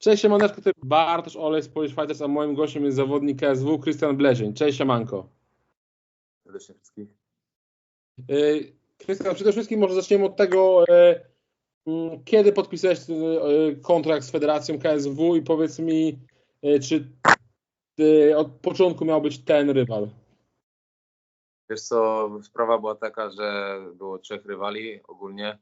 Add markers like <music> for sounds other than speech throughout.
Cześć Siemaneczko, to Bartosz Olej z Polish Fighters, a moim gościem jest zawodnik KSW Krystian Blezień. Cześć Siemanko. Serdecznie wszystkich. Y, Krystian, przede wszystkim może zaczniemy od tego, y, mm, kiedy podpisałeś y, kontrakt z Federacją KSW i powiedz mi, czy od początku miał być ten rywal? Wiesz co, sprawa była taka, że było trzech rywali ogólnie,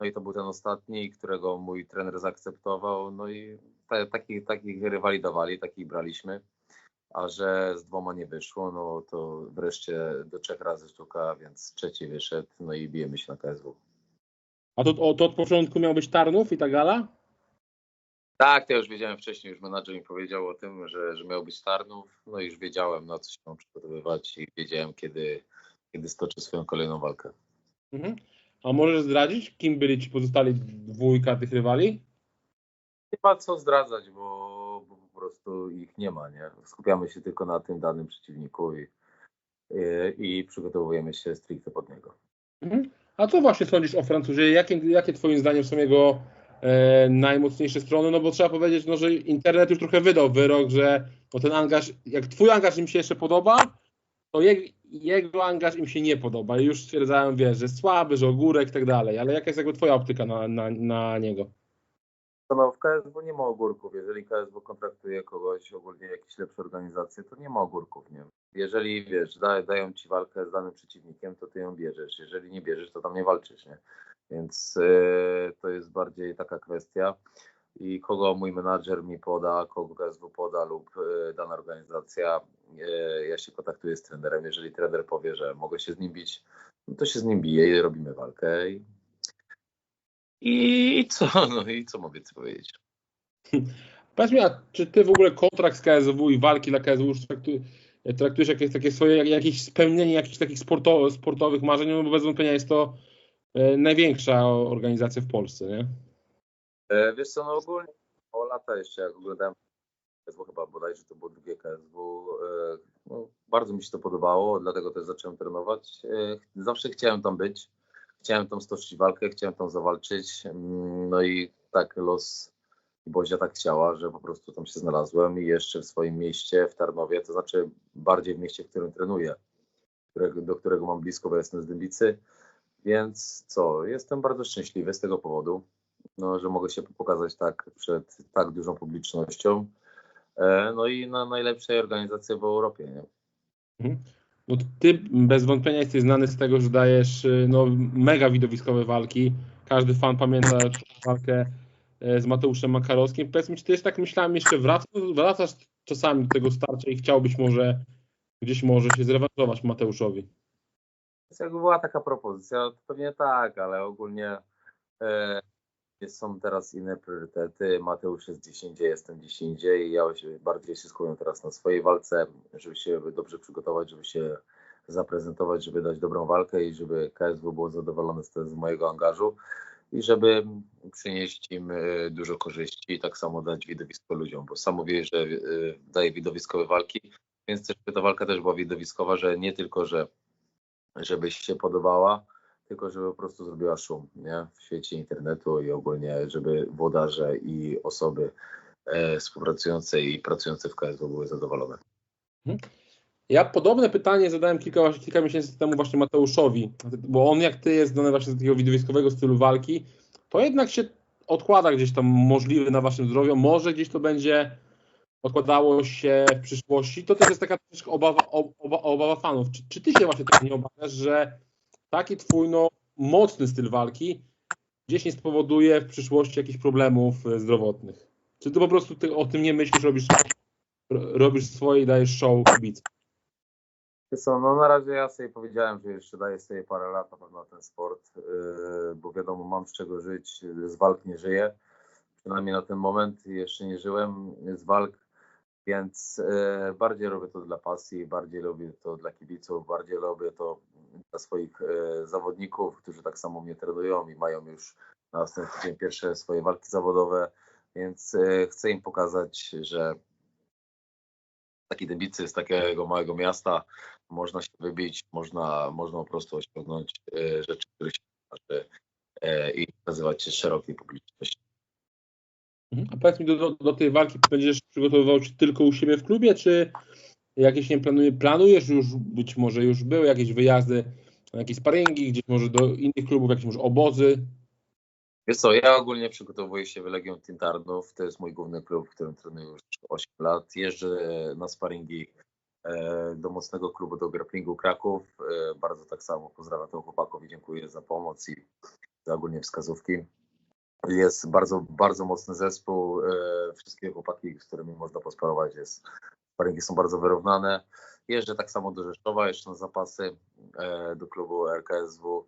no i to był ten ostatni, którego mój trener zaakceptował, no i te, takich, takich rywali dawali, takich braliśmy, a że z dwoma nie wyszło, no to wreszcie do trzech razy sztuka, więc trzeci wyszedł, no i bijemy się na KSW. A to, to od początku miał być Tarnów i ta gala? Tak, to ja już wiedziałem wcześniej, już menadżer mi powiedział o tym, że, że miał być Tarnów, no i już wiedziałem na co się mam przygotowywać i wiedziałem kiedy, kiedy stoczę swoją kolejną walkę. Mhm. A możesz zdradzić, kim byli ci pozostali dwójka tych rywali? Nie ma co zdradzać, bo, bo po prostu ich nie ma, nie? Skupiamy się tylko na tym danym przeciwniku i, i, i przygotowujemy się stricte pod niego. Mhm. A co właśnie sądzisz o Francuzie? Jakie, jakie twoim zdaniem są jego e, najmocniejsze strony? No bo trzeba powiedzieć, no, że internet już trochę wydał wyrok, że no, ten angaż, jak twój angaż im się jeszcze podoba, to je, jego angaż im się nie podoba już stwierdzałem, wiesz, że słaby, że ogórek i tak dalej, ale jaka jest jakby twoja optyka na, na, na niego? No, w KSW nie ma ogórków. Jeżeli KSW kontraktuje kogoś, ogólnie jakieś lepsze organizacje, to nie ma ogórków. Nie? Jeżeli wiesz, da, dają ci walkę z danym przeciwnikiem, to ty ją bierzesz. Jeżeli nie bierzesz, to tam nie walczysz. Nie? Więc yy, to jest bardziej taka kwestia i kogo mój menadżer mi poda, kogo KSW poda lub y, dana organizacja, y, ja się kontaktuję z trenerem. Jeżeli trener powie, że mogę się z nim bić, no to się z nim biję i robimy walkę. I, i co? <laughs> No i co mogę ci powiedzieć? <laughs> Powiedz mi, a czy ty w ogóle kontrakt z KSW i walki dla KSW już traktujesz jakieś takie swoje, jakieś spełnienie jakichś takich sportowych, marzeń? No bo bez wątpienia jest to y, największa organizacja w Polsce, nie? E, wiesz co, no ogólnie o lata jeszcze jak oglądałem KSW chyba bodajże to było drugie KSW, e, no, bardzo mi się to podobało, dlatego też zacząłem trenować. E, zawsze chciałem tam być, chciałem tam stoczyć walkę, chciałem tam zawalczyć, mm, no i tak los Bozia tak chciała, że po prostu tam się znalazłem i jeszcze w swoim mieście, w Tarnowie, to znaczy bardziej w mieście, w którym trenuję, do którego mam blisko, bo jestem z Dębicy, więc co, jestem bardzo szczęśliwy z tego powodu no, że mogę się pokazać tak przed tak dużą publicznością. E, no i na najlepszej organizacji w Europie. Nie? Mhm. No ty bez wątpienia jesteś znany z tego, że dajesz y, no, mega widowiskowe walki. Każdy fan pamięta <clears throat> walkę e, z Mateuszem Makarowskim. Powiedz mi, czy ty jest tak myślałem, jeszcze wracasz, wracasz czasami do tego starcia i chciałbyś może gdzieś może się zrewanżować Mateuszowi? Jakby była taka propozycja, to pewnie tak, ale ogólnie e, są teraz inne priorytety. Mateusz jest gdzieś indziej, jestem gdzieś indziej. Ja się, bardziej się skupiam teraz na swojej walce, żeby się dobrze przygotować, żeby się zaprezentować, żeby dać dobrą walkę i żeby KSW było zadowolone z, z mojego angażu i żeby przynieść im e, dużo korzyści i tak samo dać widowisko ludziom, bo sam mówię, że e, daje widowiskowe walki, więc też ta walka też była widowiskowa, że nie tylko, że żebyś się podobała, tylko żeby po prostu zrobiła szum nie? w świecie internetu i ogólnie, żeby włodarze i osoby e, współpracujące i pracujące w KSW były zadowolone. Mhm. Ja podobne pytanie zadałem kilka, kilka miesięcy temu właśnie Mateuszowi, bo on jak ty jest znany właśnie z takiego widowiskowego stylu walki, to jednak się odkłada gdzieś tam możliwy na waszym zdrowiu, może gdzieś to będzie odkładało się w przyszłości. To też jest taka obawa, obawa, obawa fanów. Czy, czy ty się właśnie tak nie obawiasz, że taki twój no, mocny styl walki gdzieś nie spowoduje w przyszłości jakichś problemów e, zdrowotnych? Czy ty po prostu ty o tym nie myślisz, robisz, robisz swoje i dajesz show kibicom? Co, no na razie ja sobie powiedziałem, że jeszcze daję sobie parę lat na pewno ten sport, yy, bo wiadomo, mam z czego żyć, z walk nie żyję. Przynajmniej na ten moment jeszcze nie żyłem z walk, więc yy, bardziej robię to dla pasji, bardziej robię to dla kibiców, bardziej robię to dla swoich e, zawodników, którzy tak samo mnie trenują i mają już na następny pierwsze swoje walki zawodowe, więc e, chcę im pokazać, że taki debicy z takiego małego miasta można się wybić, można, można po prostu osiągnąć e, rzeczy, które się marzy i pokazywać się szerokiej publiczności. Mhm. A powiedz mi, do, do tej walki będziesz przygotowywał się tylko u siebie w klubie, czy jakieś nie planuje, planujesz już, być może już były jakieś wyjazdy, jakieś sparingi, gdzieś może do innych klubów, jakieś może obozy? Wiesz co, ja ogólnie przygotowuję się w Legion Team Tarnów, to jest mój główny klub, w którym trenuję już 8 lat. Jeżdżę na sparingi e, do mocnego klubu, do grapplingu Kraków. E, bardzo tak samo pozdrawiam tych chłopaków i dziękuję za pomoc i za ogólnie wskazówki. Jest bardzo, bardzo mocny zespół. E, wszystkie chłopaki, z którymi można posparować, jest, sparingi są bardzo wyrównane. Jeżdżę tak samo do Rzeszowa, jeszcze na zapasy do klubu RKSW.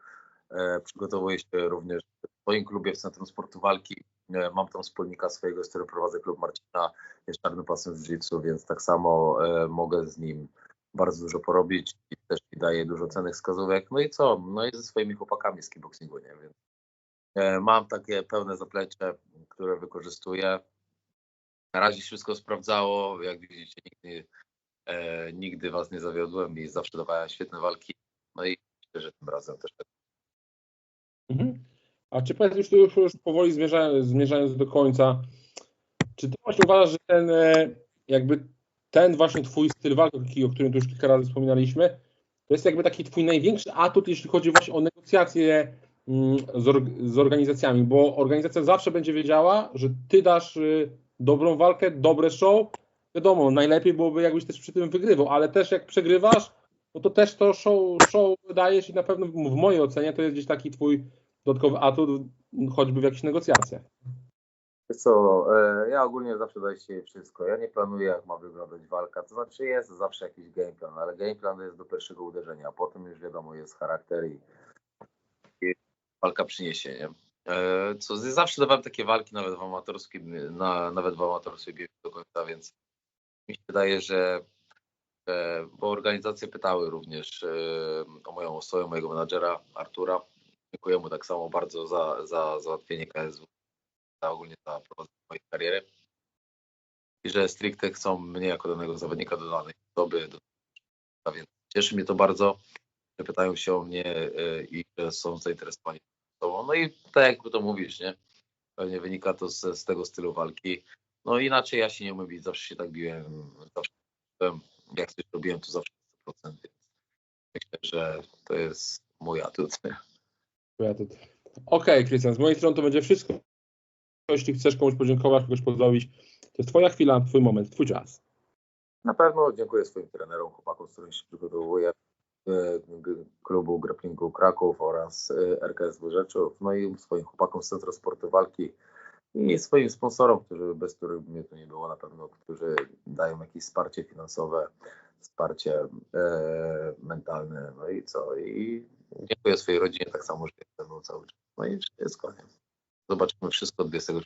Przygotowuję się również swoim klubie w Centrum Sportu Walki. E, mam tam wspólnika swojego, z którym prowadzę klub Marcina, jest czarnym pasem w jiu więc tak samo e, mogę z nim bardzo dużo porobić i też mi daje dużo cennych wskazówek. No i co? No i ze swoimi chłopakami z kickboxingu, nie. E, mam takie pełne zaplecze, które wykorzystuję. Na razie wszystko sprawdzało. Jak widzicie, nigdy, e, nigdy was nie zawiodłem i zawsze dawałem świetne walki. No i myślę, że tym razem też tak. Mhm. A czy powiedz już, już, już powoli zmierzając, zmierzając do końca, czy ty właśnie uważasz, że ten e, jakby ten właśnie twój styl walki, o którym tu już kilka razy wspominaliśmy, to jest jakby taki twój największy atut, jeśli chodzi właśnie o negocjacje mm, z, organizacjami, bo organizacja zawsze będzie wiedziała, że ty dasz y, dobrą walkę, dobre show. Wiadomo, najlepiej byłoby jakbyś też przy tym wygrywał, ale też jak przegrywasz, no to też to show, show dajesz i na pewno w mojej ocenie to jest gdzieś taki twój dodatkowy atut, choćby w jakichś negocjacjach. Co, e, ja ogólnie zawsze daję się wszystko. Ja nie planuję, jak ma wyglądać walka. To znaczy jest zawsze jakiś game plan, ale game plan jest do pierwszego uderzenia. Potem już wiadomo, jest charakter i, i walka przyniesie. Nie? E, co, zawsze dawałem takie walki nawet w amatorskim, na, nawet w amatorskim do końca, więc mi się wydaje, że bo organizacje pytały również e, o moją osobę, mojego menadżera Artura, Dziękuję mu tak samo bardzo za, za załatwienie KSW, za ogólnie za prowadzenie mojej kariery. I że stricte chcą mnie jako danego zawodnika do danej osoby. Do... Więc cieszy mnie to bardzo, że pytają się o mnie e, i że są zainteresowani sobą. No i tak jak to mówisz, nie? Pewnie wynika to z, z tego stylu walki. No inaczej ja się nie umiem bić, zawsze się tak biłem, zawsze jak coś robiłem, to zawsze 100%, więc myślę, że to jest mój atut. Okej, okay, Krystian, z mojej strony to będzie wszystko. Jeśli chcesz komuś podziękować, kogoś pozdrowić, to jest twoja chwila, twój moment, twój czas. Na pewno dziękuję swoim trenerom, chłopakom, z którymi się przygotowuję, klubu grapplingu Kraków oraz e, RKS Rzeczów, no i swoim chłopakom z Centrum Sportu Walki i swoim sponsorom, którzy, bez których mnie tu nie było na pewno, którzy dają jakieś wsparcie finansowe, wsparcie e, mentalne, no i co, i dziękuję swojej rodzinie tak samo, że jestem cały czas. No i wszystko. Zobaczymy wszystko 24